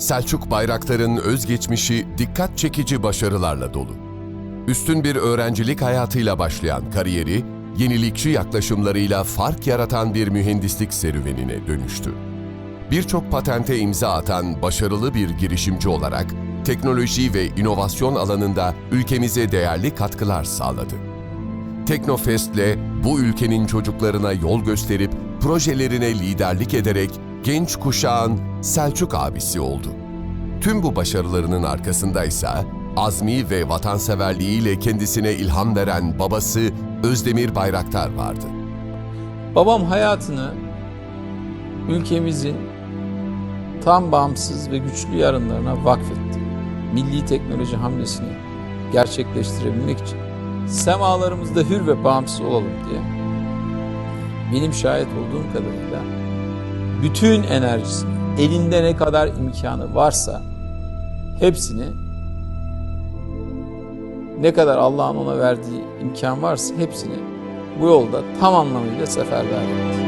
Selçuk Bayraktar'ın özgeçmişi dikkat çekici başarılarla dolu. Üstün bir öğrencilik hayatıyla başlayan kariyeri, yenilikçi yaklaşımlarıyla fark yaratan bir mühendislik serüvenine dönüştü. Birçok patente imza atan başarılı bir girişimci olarak teknoloji ve inovasyon alanında ülkemize değerli katkılar sağladı. Teknofest'le bu ülkenin çocuklarına yol gösterip projelerine liderlik ederek genç kuşağın Selçuk abisi oldu. Tüm bu başarılarının arkasındaysa azmi ve vatanseverliğiyle kendisine ilham veren babası Özdemir Bayraktar vardı. Babam hayatını ülkemizin tam bağımsız ve güçlü yarınlarına vakfetti. Milli teknoloji hamlesini gerçekleştirebilmek için semalarımızda hür ve bağımsız olalım diye benim şahit olduğum kadarıyla bütün enerjisini, elinde ne kadar imkanı varsa hepsini ne kadar Allah'ın ona verdiği imkan varsa hepsini bu yolda tam anlamıyla seferber etti.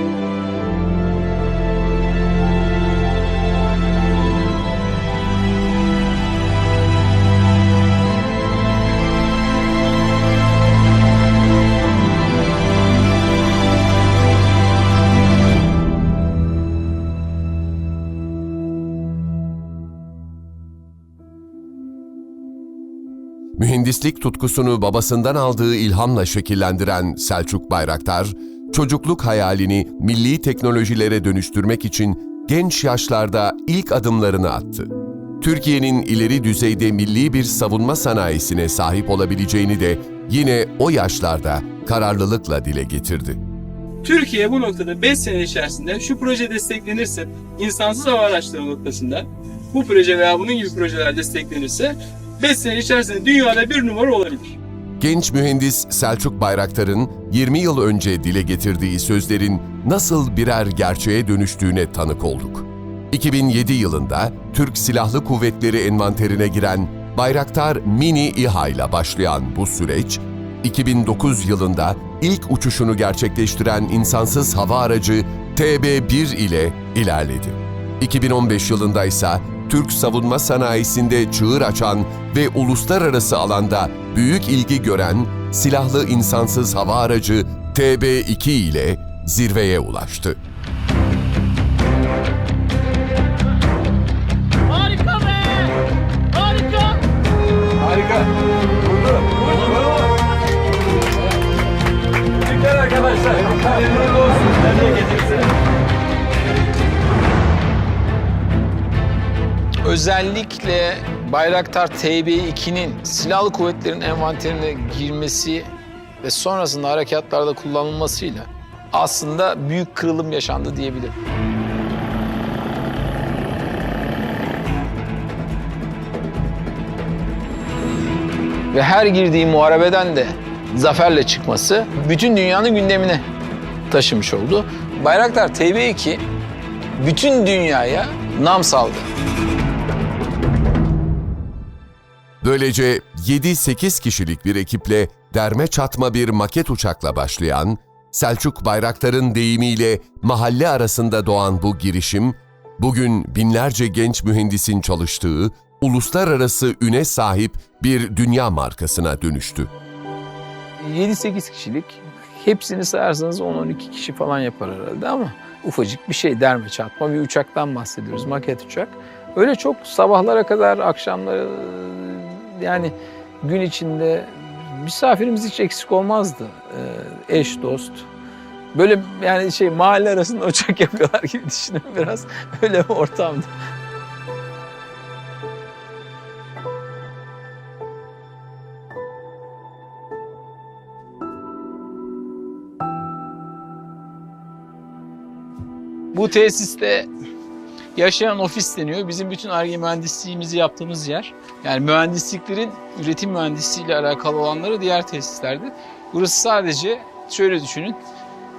Mühendislik tutkusunu babasından aldığı ilhamla şekillendiren Selçuk Bayraktar, çocukluk hayalini milli teknolojilere dönüştürmek için genç yaşlarda ilk adımlarını attı. Türkiye'nin ileri düzeyde milli bir savunma sanayisine sahip olabileceğini de yine o yaşlarda kararlılıkla dile getirdi. Türkiye bu noktada 5 sene içerisinde şu proje desteklenirse insansız hava araçları noktasında bu proje veya bunun gibi projeler desteklenirse 5 sene içerisinde dünyada bir numara olabilir. Genç mühendis Selçuk Bayraktar'ın 20 yıl önce dile getirdiği sözlerin nasıl birer gerçeğe dönüştüğüne tanık olduk. 2007 yılında Türk Silahlı Kuvvetleri envanterine giren Bayraktar Mini İHA ile başlayan bu süreç, 2009 yılında ilk uçuşunu gerçekleştiren insansız hava aracı TB1 ile ilerledi. 2015 yılında ise Türk savunma sanayisinde çığır açan ve uluslararası alanda büyük ilgi gören silahlı insansız hava aracı TB2 ile zirveye ulaştı. Harika be! Harika! Harika. Vurdu. Vurdu. Teşekkürler arkadaşlar. Hayırlı Özellikle Bayraktar TB2'nin silahlı kuvvetlerin envanterine girmesi ve sonrasında harekatlarda kullanılmasıyla aslında büyük kırılım yaşandı diyebilirim. Ve her girdiği muharebeden de zaferle çıkması bütün dünyanın gündemine taşımış oldu. Bayraktar TB2 bütün dünyaya nam saldı. Böylece 7-8 kişilik bir ekiple derme çatma bir maket uçakla başlayan, Selçuk Bayraktar'ın deyimiyle mahalle arasında doğan bu girişim, bugün binlerce genç mühendisin çalıştığı, uluslararası üne sahip bir dünya markasına dönüştü. 7-8 kişilik hepsini sayarsanız 10-12 kişi falan yapar herhalde ama ufacık bir şey derme çatma bir uçaktan bahsediyoruz maket uçak. Öyle çok sabahlara kadar akşamları yani gün içinde misafirimiz hiç eksik olmazdı. Ee, eş dost. Böyle yani şey mahalle arasında uçak yapıyorlar gibi düşünün biraz öyle bir ortamdı. Bu tesiste yaşayan ofis deniyor. Bizim bütün ARGE mühendisliğimizi yaptığımız yer. Yani mühendisliklerin üretim mühendisliğiyle alakalı olanları diğer tesislerdi. Burası sadece şöyle düşünün.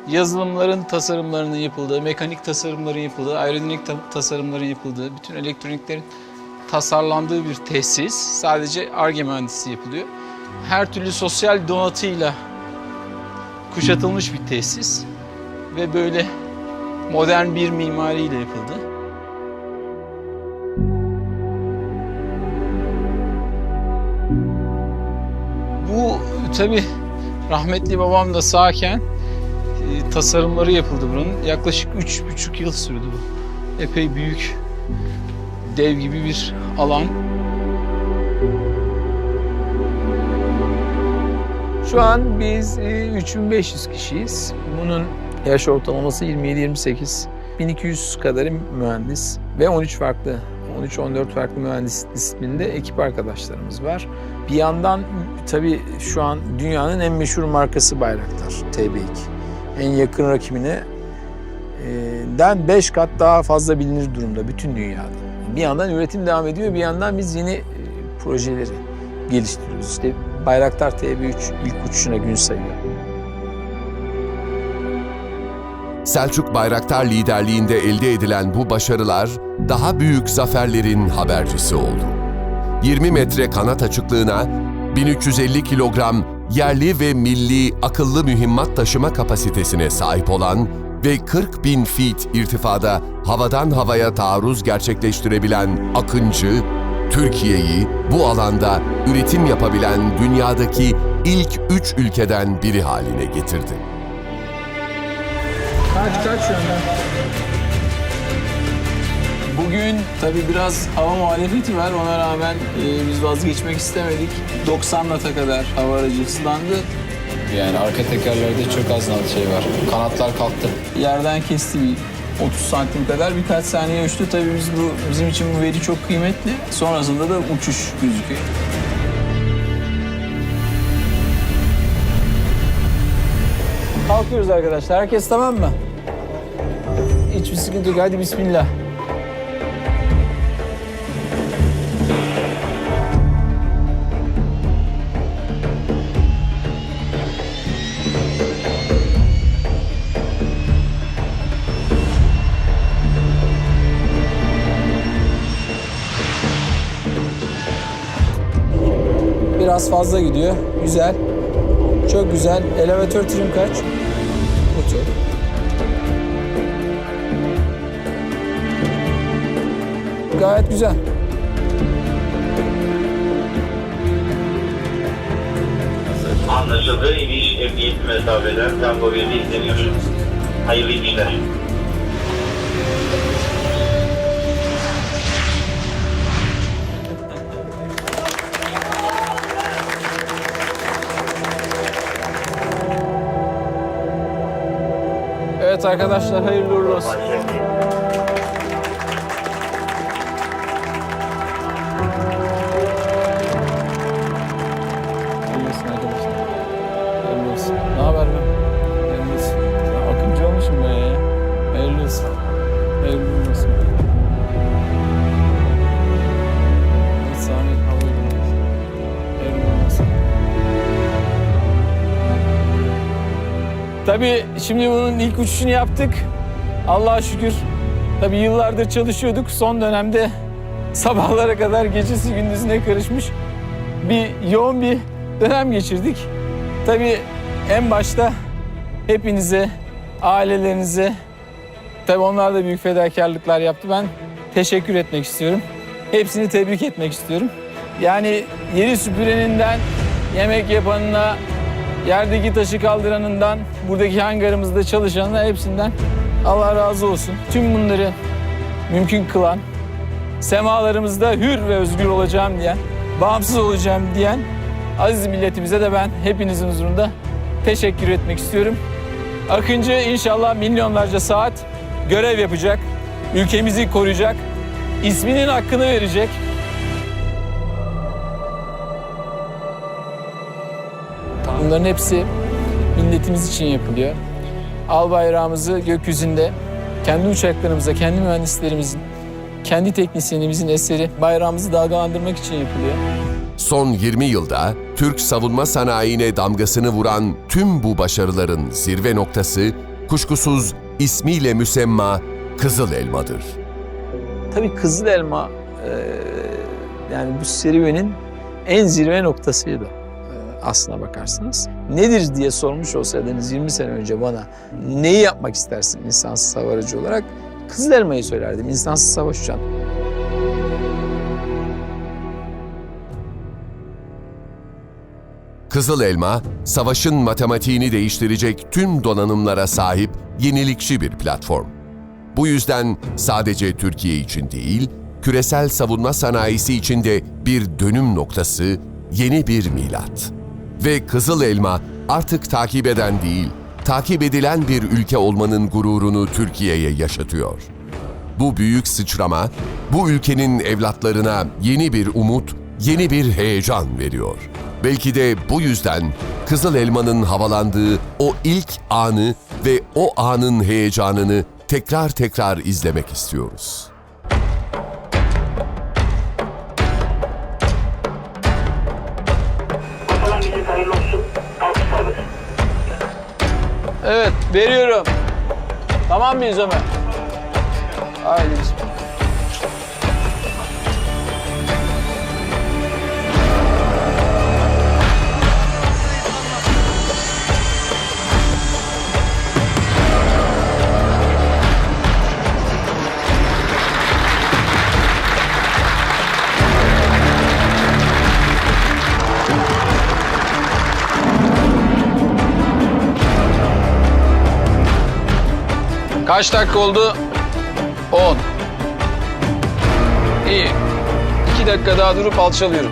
Yazılımların tasarımlarının yapıldığı, mekanik tasarımların yapıldığı, aerodinamik ta- tasarımların yapıldığı, bütün elektroniklerin tasarlandığı bir tesis. Sadece ARGE mühendisliği yapılıyor. Her türlü sosyal donatıyla kuşatılmış bir tesis ve böyle modern bir mimariyle yapıldı. Tabii rahmetli babam da sağken e, tasarımları yapıldı bunun. Yaklaşık üç buçuk yıl sürdü bu. Epey büyük, dev gibi bir alan. Şu an biz e, 3500 kişiyiz. Bunun yaş ortalaması 27-28. 1200 kadarı mühendis ve 13 farklı 13-14 farklı mühendis disiplininde ekip arkadaşlarımız var. Bir yandan tabii şu an dünyanın en meşhur markası Bayraktar TB2. En yakın rakibine den 5 kat daha fazla bilinir durumda bütün dünyada. Bir yandan üretim devam ediyor, bir yandan biz yeni projeleri geliştiriyoruz. İşte Bayraktar TB3 ilk uçuşuna gün sayıyor. Selçuk Bayraktar liderliğinde elde edilen bu başarılar daha büyük zaferlerin habercisi oldu. 20 metre kanat açıklığına 1350 kilogram yerli ve milli akıllı mühimmat taşıma kapasitesine sahip olan ve 40 bin feet irtifada havadan havaya taarruz gerçekleştirebilen Akıncı, Türkiye'yi bu alanda üretim yapabilen dünyadaki ilk üç ülkeden biri haline getirdi. Kaç kaç yönden? Bugün tabii biraz hava muhalefeti var. Ona rağmen e, biz vazgeçmek istemedik. 90 nata kadar hava aracı hızlandı. Yani arka tekerlerde çok az şey var. Kanatlar kalktı. Yerden kesti bir 30 santim kadar birkaç saniye uçtu. Tabii biz bu bizim için bu veri çok kıymetli. Sonrasında da uçuş gözüküyor. Kalkıyoruz arkadaşlar. Herkes tamam mı? Hiçbir sıkıntı yok. Hadi bismillah. Biraz fazla gidiyor. Güzel. Çok güzel. Elevatör trim kaç? Otur. Gayet güzel. Anlaşıldı. İniş emniyetli mesafeden tempo 1'de izleniyor. Hayırlı inişler. Evet arkadaşlar hayırlı uğurlu olsun. Tabii şimdi bunun ilk uçuşunu yaptık. Allah'a şükür. Tabii yıllardır çalışıyorduk. Son dönemde sabahlara kadar gecesi gündüzüne karışmış bir yoğun bir dönem geçirdik. Tabii en başta hepinize, ailelerinize, tabii onlar da büyük fedakarlıklar yaptı. Ben teşekkür etmek istiyorum. Hepsini tebrik etmek istiyorum. Yani yeri süpüreninden, yemek yapanına, yerdeki taşı kaldıranından, buradaki hangarımızda çalışanına hepsinden Allah razı olsun. Tüm bunları mümkün kılan, semalarımızda hür ve özgür olacağım diyen, bağımsız olacağım diyen aziz milletimize de ben hepinizin huzurunda teşekkür etmek istiyorum. Akıncı inşallah milyonlarca saat görev yapacak, ülkemizi koruyacak, isminin hakkını verecek. Bunların hepsi milletimiz için yapılıyor. Al bayrağımızı gökyüzünde kendi uçaklarımıza, kendi mühendislerimizin, kendi teknisyenimizin eseri bayrağımızı dalgalandırmak için yapılıyor. Son 20 yılda Türk savunma sanayine damgasını vuran tüm bu başarıların zirve noktası kuşkusuz ismiyle müsemma Kızıl Elma'dır. Tabii Kızıl Elma eee, yani bu serüvenin en zirve noktasıydı aslına bakarsanız. Nedir diye sormuş olsaydınız 20 sene önce bana neyi yapmak istersin insansız hava olarak? Kızıl Elma'yı söylerdim, insansız savaş uçağını. Kızıl Elma, savaşın matematiğini değiştirecek tüm donanımlara sahip yenilikçi bir platform. Bu yüzden sadece Türkiye için değil, küresel savunma sanayisi için de bir dönüm noktası, yeni bir milat. Ve Kızıl Elma artık takip eden değil, takip edilen bir ülke olmanın gururunu Türkiye'ye yaşatıyor. Bu büyük sıçrama, bu ülkenin evlatlarına yeni bir umut, yeni bir heyecan veriyor. Belki de bu yüzden Kızıl Elma'nın havalandığı o ilk anı ve o anın heyecanını tekrar tekrar izlemek istiyoruz. Evet, veriyorum. Tamam mıyız Ömer? Haydi Kaç dakika oldu? 10. İyi. 2 dakika daha durup alçalıyorum.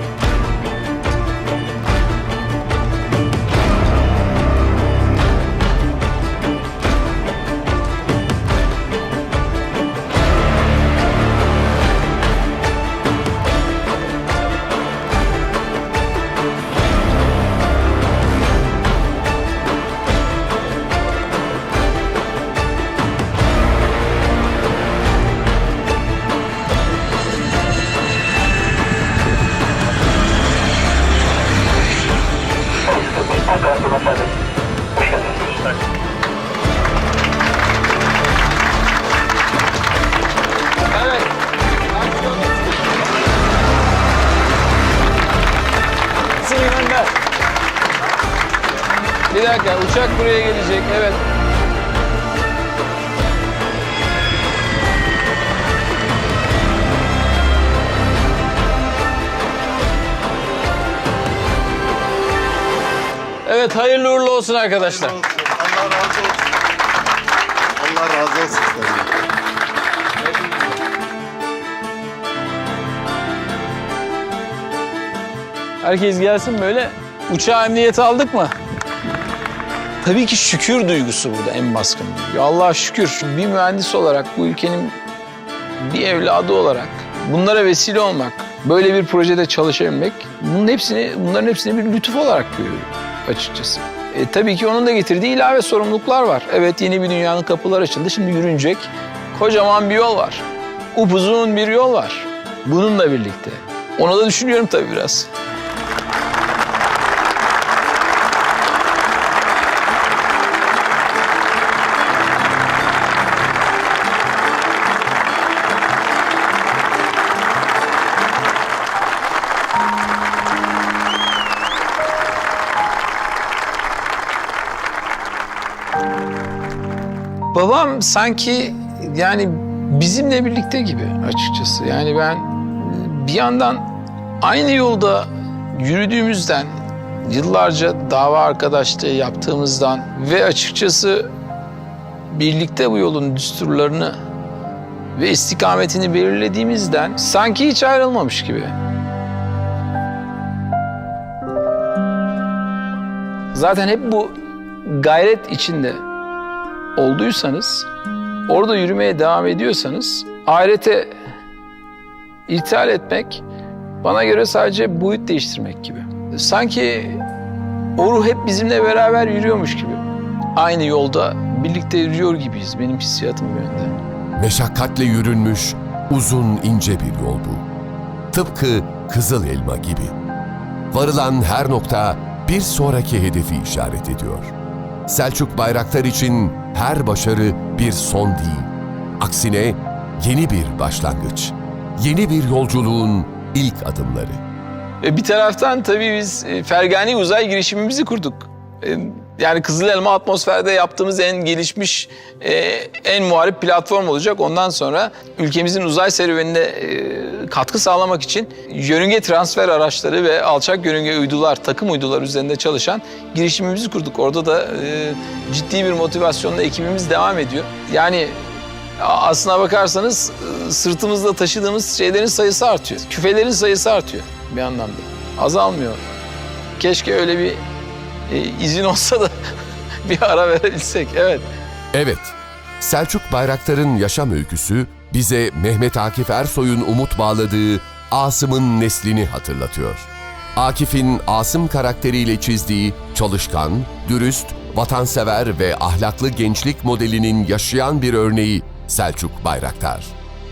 Buraya gelecek. Evet. Evet hayırlı uğurlu olsun arkadaşlar. Allah razı olsun. Allah razı olsun. Herkes gelsin böyle. Uçağa emniyete aldık mı? Tabii ki şükür duygusu burada en baskın. Ya Allah şükür bir mühendis olarak bu ülkenin bir evladı olarak bunlara vesile olmak, böyle bir projede çalışabilmek bunun hepsini bunların hepsini bir lütuf olarak görüyorum açıkçası. E, tabii ki onun da getirdiği ilave sorumluluklar var. Evet yeni bir dünyanın kapıları açıldı. Şimdi yürünecek kocaman bir yol var. Upuzun bir yol var. Bununla birlikte. Onu da düşünüyorum tabii biraz. Babam sanki yani bizimle birlikte gibi açıkçası. Yani ben bir yandan aynı yolda yürüdüğümüzden, yıllarca dava arkadaşlığı yaptığımızdan ve açıkçası birlikte bu yolun düsturlarını ve istikametini belirlediğimizden sanki hiç ayrılmamış gibi. Zaten hep bu gayret içinde olduysanız, orada yürümeye devam ediyorsanız ahirete ithal etmek bana göre sadece boyut değiştirmek gibi. Sanki o ruh hep bizimle beraber yürüyormuş gibi. Aynı yolda birlikte yürüyor gibiyiz benim hissiyatım bu yönde. Meşakkatle yürünmüş uzun ince bir yol bu. Tıpkı Kızıl Elma gibi. Varılan her nokta bir sonraki hedefi işaret ediyor. Selçuk Bayraktar için her başarı bir son değil. Aksine yeni bir başlangıç. Yeni bir yolculuğun ilk adımları. Ve bir taraftan tabii biz e, Fergani uzay girişimimizi kurduk. Yani Kızıl Elma atmosferde yaptığımız en gelişmiş, e, en muharip platform olacak. Ondan sonra ülkemizin uzay serüvenine e, katkı sağlamak için yörünge transfer araçları ve alçak yörünge uydular, takım uydular üzerinde çalışan girişimimizi kurduk. Orada da e, ciddi bir motivasyonla ekibimiz devam ediyor. Yani aslına bakarsanız e, sırtımızda taşıdığımız şeylerin sayısı artıyor. Küfelerin sayısı artıyor bir anlamda. Azalmıyor. Keşke öyle bir e, izin olsa da bir ara verebilsek. Evet. Evet, Selçuk Bayraktar'ın yaşam öyküsü bize Mehmet Akif Ersoy'un umut bağladığı Asım'ın neslini hatırlatıyor. Akif'in Asım karakteriyle çizdiği çalışkan, dürüst, vatansever ve ahlaklı gençlik modelinin yaşayan bir örneği Selçuk Bayraktar.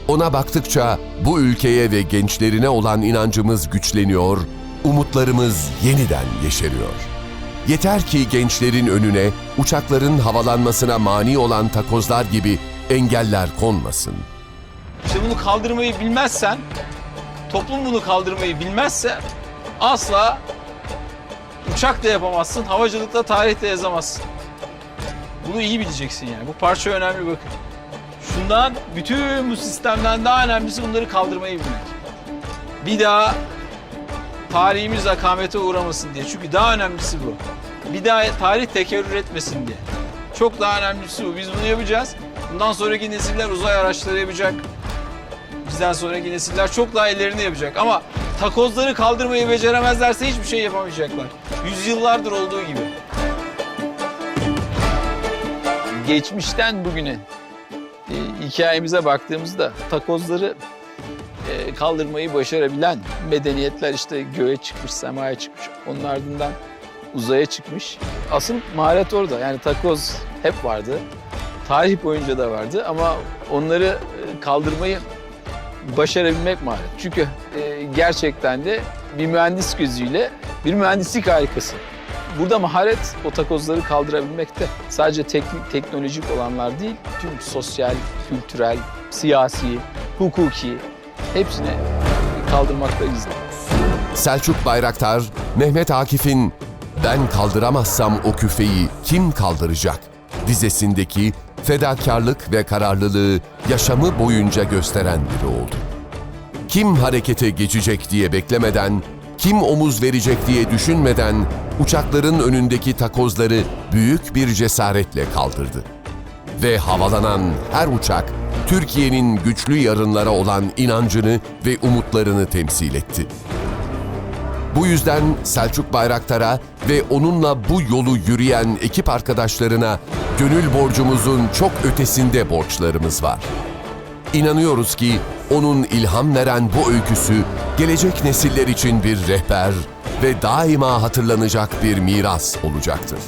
Ona baktıkça bu ülkeye ve gençlerine olan inancımız güçleniyor, umutlarımız yeniden yeşeriyor. Yeter ki gençlerin önüne uçakların havalanmasına mani olan takozlar gibi engeller konmasın. İşte bunu kaldırmayı bilmezsen, toplum bunu kaldırmayı bilmezse asla uçak da yapamazsın, havacılıkta tarih de yazamazsın. Bunu iyi bileceksin yani. Bu parça önemli bakın. Şundan, bütün bu sistemden daha önemlisi bunları kaldırmayı bilmek. Bir daha tarihimiz akamete uğramasın diye. Çünkü daha önemlisi bu. Bir daha tarih tekerrür etmesin diye. Çok daha önemlisi bu. Biz bunu yapacağız. Bundan sonraki nesiller uzay araçları yapacak. Bizden sonraki nesiller çok daha ilerini yapacak. Ama takozları kaldırmayı beceremezlerse hiçbir şey yapamayacaklar. Yüzyıllardır olduğu gibi. Geçmişten bugüne e, hikayemize baktığımızda takozları e, kaldırmayı başarabilen medeniyetler işte göğe çıkmış, semaya çıkmış. Onun ardından uzaya çıkmış. Asıl maharet orada. Yani takoz hep vardı. Tarih boyunca da vardı ama onları e, kaldırmayı başarabilmek maharet. Çünkü e, gerçekten de bir mühendis gözüyle bir mühendislik harikası. Burada maharet o takozları kaldırabilmekte. Sadece teknik, teknolojik olanlar değil, tüm sosyal, kültürel, siyasi, hukuki hepsini kaldırmaktayız. Selçuk Bayraktar, Mehmet Akif'in "Ben kaldıramazsam o küfeyi kim kaldıracak?" dizesindeki fedakarlık ve kararlılığı yaşamı boyunca gösteren biri oldu. Kim harekete geçecek diye beklemeden, kim omuz verecek diye düşünmeden uçakların önündeki takozları büyük bir cesaretle kaldırdı. Ve havalanan her uçak Türkiye'nin güçlü yarınlara olan inancını ve umutlarını temsil etti. Bu yüzden Selçuk Bayraktar'a ve onunla bu yolu yürüyen ekip arkadaşlarına gönül borcumuzun çok ötesinde borçlarımız var. İnanıyoruz ki onun ilham veren bu öyküsü gelecek nesiller için bir rehber ve daima hatırlanacak bir miras olacaktır.